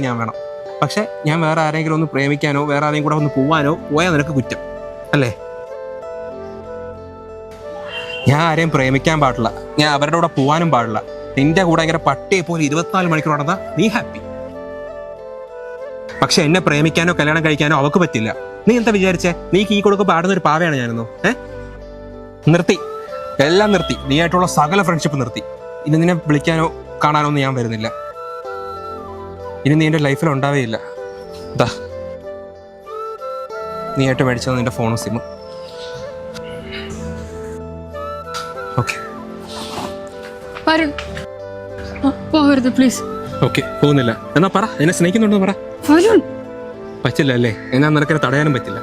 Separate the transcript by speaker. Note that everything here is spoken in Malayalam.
Speaker 1: ഞാൻ വേണം. പക്ഷെ ഞാൻ വേറെ ആരെങ്കിലും ഒന്ന് പ്രേമിക്കാനോ വേറെ ആരെങ്കിലും കൂടെ ഒന്ന് പോവാനോ പോയാൽ നിനക്ക് കുറ്റം. അല്ലേ? ഞാൻ ആരെയും പ്രേമിക്കാൻ പാടില്ല. ഞാൻ അവരുടെ കൂടെ പോവാനും പാടില്ല. നിന്റെ കൂടെ ഇങ്ങനെ പട്ടിയെ പോലെ ഇരുപത്തിനാല് മണിക്കൂർ നടന്നാ നീ ഹാപ്പി പക്ഷെ എന്നെ പ്രേമിക്കാനോ കല്യാണം കഴിക്കാനോ അവക്ക് പറ്റില്ല. നീ എന്താ വിചാരിച്ചേ? നീ കീ കൊടുക്കുക പാടുന്ന ഒരു പാവയാണ് ഞാനെന്നോ? ഏ? നിർത്തി. എല്ലാം നിർത്തി. നീ ആയിട്ടുള്ള സകല ഫ്രണ്ട്ഷിപ്പ് നിർത്തി. ഇന്ന് നിന്നെ വിളിക്കാനോ കാണാനോ ഒന്നും ഞാൻ വരുന്നില്ല. ഇനി നീ എന്റെ ലൈഫിൽ ഉണ്ടാവേയില്ല. ദാ. നീ ആയിട്ട് മേടിച്ചത് നിന്റെ ഫോണും സിമ്മും ഓക്കെ.
Speaker 2: വരുൺ പോകരുത് പ്ലീസ്.
Speaker 1: ഓക്കെ പോകുന്നില്ല. എന്നാ പറ എന്നെ സ്നേഹിക്കുന്നുണ്ടോ പറ.
Speaker 2: വരുൺ
Speaker 1: പറ്റില്ല അല്ലേ? എന്നാ നിനക്കെ തടയാനും പറ്റില്ല.